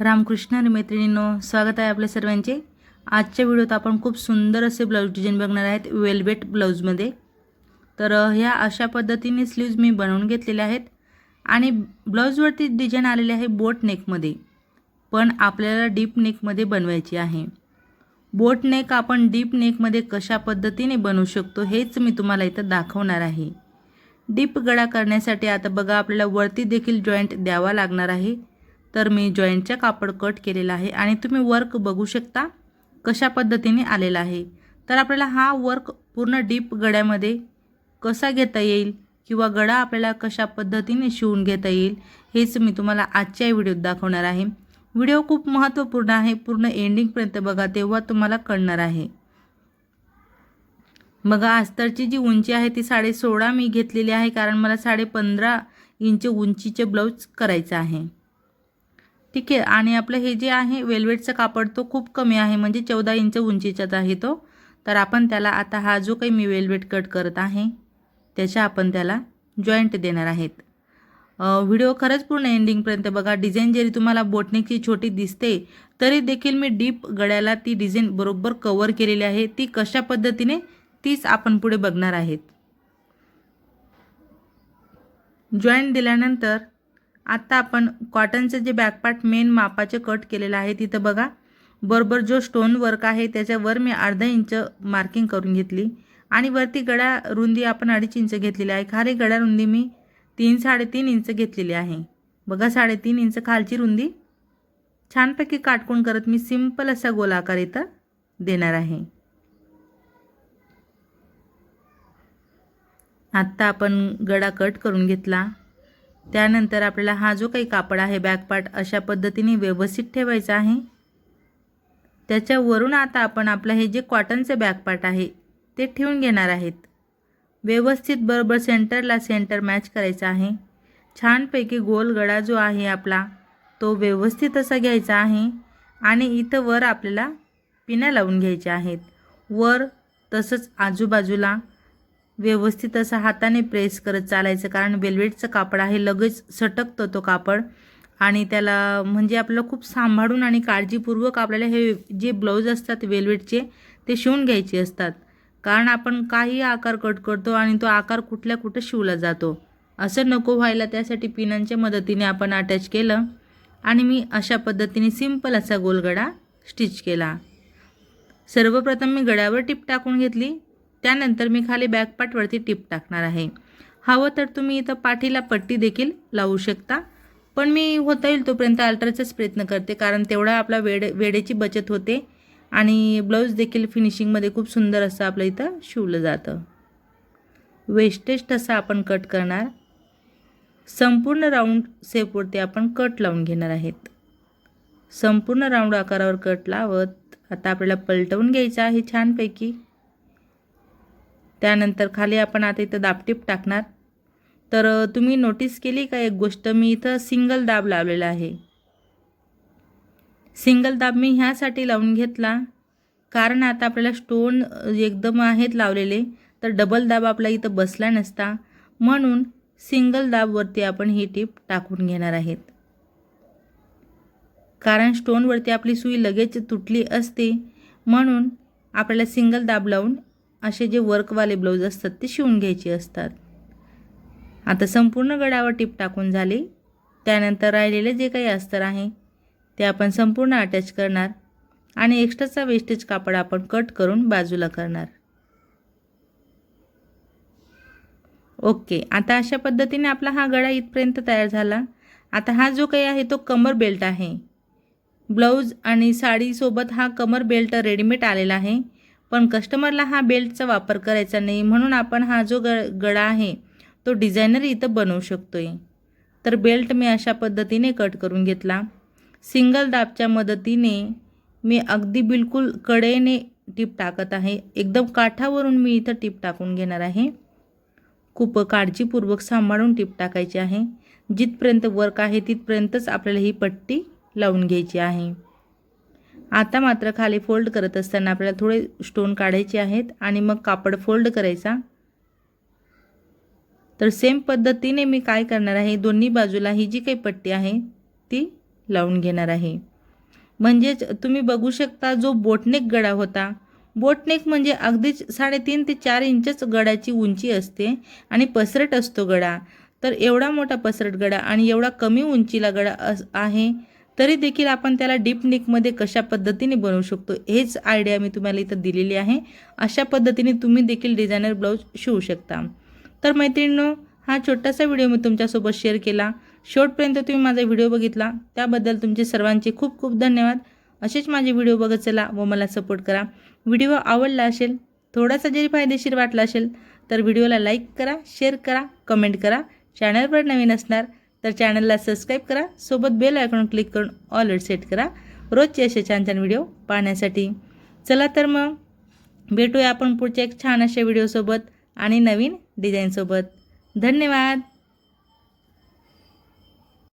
रामकृष्ण मैत्रिणींनो स्वागत आहे आपल्या सर्वांचे. आजच्या व्हिडिओत आपण खूप सुंदर असे ब्लाऊज डिझाईन बघणार आहेत वेलवेट ब्लाऊजमध्ये तर ह्या अशा पद्धतीने स्लीव्ज मी बनवून घेतलेल्या आहेत. आणि ब्लाऊजवरती डिझाईन आलेली आहे बोट नेकमध्ये पण आपल्याला डीप नेकमध्ये बनवायची आहे. बोट नेक आपण डीप नेकमध्ये कशा पद्धतीने बनवू शकतो हेच मी तुम्हाला इथं दाखवणार आहे. डीप गळा करण्यासाठी आता बघा आपल्याला वरती देखील जॉईंट द्यावा लागणार आहे. तर मी जॉईंटच्या कापड कट केलेला आहे आणि तुम्ही वर्क बघू शकता कशा पद्धतीने आलेला आहे. तर आपल्याला हा वर्क पूर्ण डीप गळ्यामध्ये कसा घेता येईल किंवा गडा आपल्याला कशा पद्धतीने शिवून घेता येईल हेच मी तुम्हाला आजच्या व्हिडिओत दाखवणार आहे. व्हिडिओ खूप महत्त्वपूर्ण आहे पूर्ण एंडिंगपर्यंत बघा तेव्हा तुम्हाला कळणार आहे. बघा अस्तरची जी उंची आहे ती साडे सोळा मी घेतलेली आहे कारण मला साडे पंधरा इंच उंचीचे ब्लाऊज करायचं आहे. ठीक आहे. आणि आपलं हे जे आहे वेल्वेटचं कापड तो खूप कमी आहे. म्हणजे चौदा इंच उंचीचाच आहे तो. तर आपण त्याला आता हा जो काही मी वेल्वेट कट करत आहे त्याच्या आपण त्याला जॉईंट देणार आहेत. व्हिडिओ खरंच पूर्ण एंडिंगपर्यंत बघा. डिझाईन जरी तुम्हाला बोटनेकची छोटी दिसते तरी देखील मी डीप गळ्याला ती डिझाईन बरोबर कवर केलेली आहे. ती कशा पद्धतीने तीच आपण पुढे बघणार आहेत. जॉईंट दिल्यानंतर आत्ता आपण कॉटनचं जे बॅकपार्ट मेन मापाचे कट केलेलं आहे तिथं बघा. बरोबर जो स्टोन वर्क आहे त्याच्यावर मी अर्धा इंच मार्किंग करून घेतली. आणि वरती गळा रुंदी आपण अडीच इंच घेतलेली आहे. खाली गळा रुंदी मी तीन साडेतीन इंच घेतलेली आहे. बघा साडेतीन इंच खालची रुंदी. छानपैकी काटकोण करत मी सिंपल असा गोलाकार इथं देणार आहे. आत्ता आपण गळा कट करून घेतला. त्यानंतर आपल्याला हा जो काही कापड आहे बॅकपार्ट अशा पद्धतीने व्यवस्थित ठेवायचा आहे. त्याच्यावरून आता आपण आपलं हे जे कॉटनचे बॅकपार्ट आहे ते ठेवून घेणार आहेत. व्यवस्थित बरोबर सेंटरला सेंटर मॅच करायचा आहे. छानपैकी गोल गळा जो आहे आपला तो व्यवस्थित असा घ्यायचा आहे आणि इथं वर आपल्याला पिण्या लावून घ्यायच्या आहेत. वर तसंच आजूबाजूला व्यवस्थित असं हाताने प्रेस करत चालायचं कारण वेल्वेटचं कापड आहे लगेच सटकतं तो कापड. आणि त्याला म्हणजे आपल्याला खूप सांभाळून आणि काळजीपूर्वक आपल्याला हे जे ब्लाऊज असतात वेल्वेटचे ते शिवून घ्यायचे असतात. कारण आपण काही आकार कट करतो आणि तो आकार कुठल्या कुठं शिवला जातो. असं नको व्हायला त्यासाठी पिनांच्या मदतीने आपण अटॅच केलं. आणि मी अशा पद्धतीने सिंपल असा गोलगडा स्टिच केला. सर्वप्रथम मी गड्यावर टिप टाकून घेतली. त्यानंतर मी खाली बॅकपाटवरती टिप टाकणार आहे. हवं तर तुम्ही इथं पाठीला पट्टी देखील लावू शकता. पण मी होता येईल तोपर्यंत अल्ट्राचाच प्रयत्न करते कारण तेवढा आपला वेड वेळेची बचत होते. आणि ब्लाऊज देखील फिनिशिंगमध्ये खूप सुंदर असं आपलं इथं शिवलं जातं. वेस्टेज असं आपण कट करणार. संपूर्ण राऊंड सेपवरती आपण कट लावून घेणार आहेत. संपूर्ण राऊंड आकारावर कट लावत आता आपल्याला पलटवून घ्यायचं आहे छानपैकी. त्यानंतर खाली आपण आता इथं दाबटीप टाकणार. तर तुम्ही नोटीस केली का एक गोष्ट? मी इथं सिंगल दाब लावलेला आहे. सिंगल दाब मी ह्यासाठी लावून घेतला. कारण आता आपल्याला स्टोन एकदम आहेत लावलेले तर डबल दाब आपला इथं बसला नसता. म्हणून सिंगल दाबवरती आपण ही टीप टाकून घेणार आहेत. कारण स्टोनवरती आपली सुई लगेच तुटली असते. म्हणून आपल्याला सिंगल दाब लावून असे जे वर्कवाले ब्लाऊज असतात ते शिवून घ्यायचे असतात. आता संपूर्ण गडावर टिप टाकून झाली. त्यानंतर राहिलेले जे काही अस्तर आहे ते आपण संपूर्ण अटॅच करणार आणि एक्स्ट्राचा वेस्टेज कापड आपण कट करून बाजूला करणार. ओके आता अशा पद्धतीने आपला हा गळा इथपर्यंत तयार झाला. आता हा जो काही आहे तो कमर बेल्ट आहे. ब्लाऊज आणि साडीसोबत हा कमर बेल्ट रेडीमेड आलेला आहे. पण कस्टमरला हा बेल्टचा वापर करायचा नाही म्हणून आपण हा जो ग गळा आहे तो डिझायनर इथं बनवू शकतो आहे तर बेल्ट मी अशा पद्धतीने कट करून घेतला. सिंगल दाबच्या मदतीने मी अगदी बिलकुल कडेने टीप टाकत आहे. एकदम काठावरून मी इथं टीप टाकून घेणार आहे. खूप काळजीपूर्वक सांभाळून टीप टाकायची आहे. जिथपर्यंत वर्क आहे तिथपर्यंतच आपल्याला ही पट्टी लावून घ्यायची आहे. आता मात्र खाली फोल्ड करत असताना आपल्याला थोडे स्टोन काढायचे आहेत आणि मग कापड फोल्ड करायचा. तर सेम पद्धतीने मी काय करणार आहे? दोन्ही बाजूला ही जी काही पट्टी आहे ती लावून घेणार आहे. म्हणजेच तुम्ही बघू शकता जो बोटनेक गळा होता. बोटनेक म्हणजे अगदीच साडेतीन ते चार इंचच गडाची उंची असते आणि पसरट असतो गळा तर एवढा मोठा पसरट गळा आणि एवढा कमी उंचीला गळा अस आहे तरी देखील आपण त्याला डीप नेकमध्ये कशा पद्धतीने बनवू शकतो हेच आयडिया मी तुम्हाला इथं दिलेली आहे. अशा पद्धतीने तुम्ही देखील डिझायनर ब्लाऊज शिवू शकता. तर मैत्रिणींनो हा छोटासा व्हिडिओ मी तुमच्यासोबत शेअर केला. शेवटपर्यंत तुम्ही माझा व्हिडिओ बघितला. त्याबद्दल तुमचे सर्वांचे खूप खूप धन्यवाद. असेच माझे व्हिडिओ बघत चला व मला सपोर्ट करा. व्हिडिओ आवडला असेल थोडासा जरी फायदेशीर वाटला असेल तर व्हिडिओला लाईक करा शेअर करा कमेंट करा. चॅनलवर नवीन असणार तर चॅनलला सबस्क्राईब करा. सोबत बेल आयकॉन क्लिक करून ऑल सेट करा. रोजचे असे छान छान व्हिडिओ पाहण्यासाठी. चला तर मग भेटूया आपण पुढच्या एक छान अशा व्हिडिओसोबत आणि नवीन डिझाईनसोबत धन्यवाद.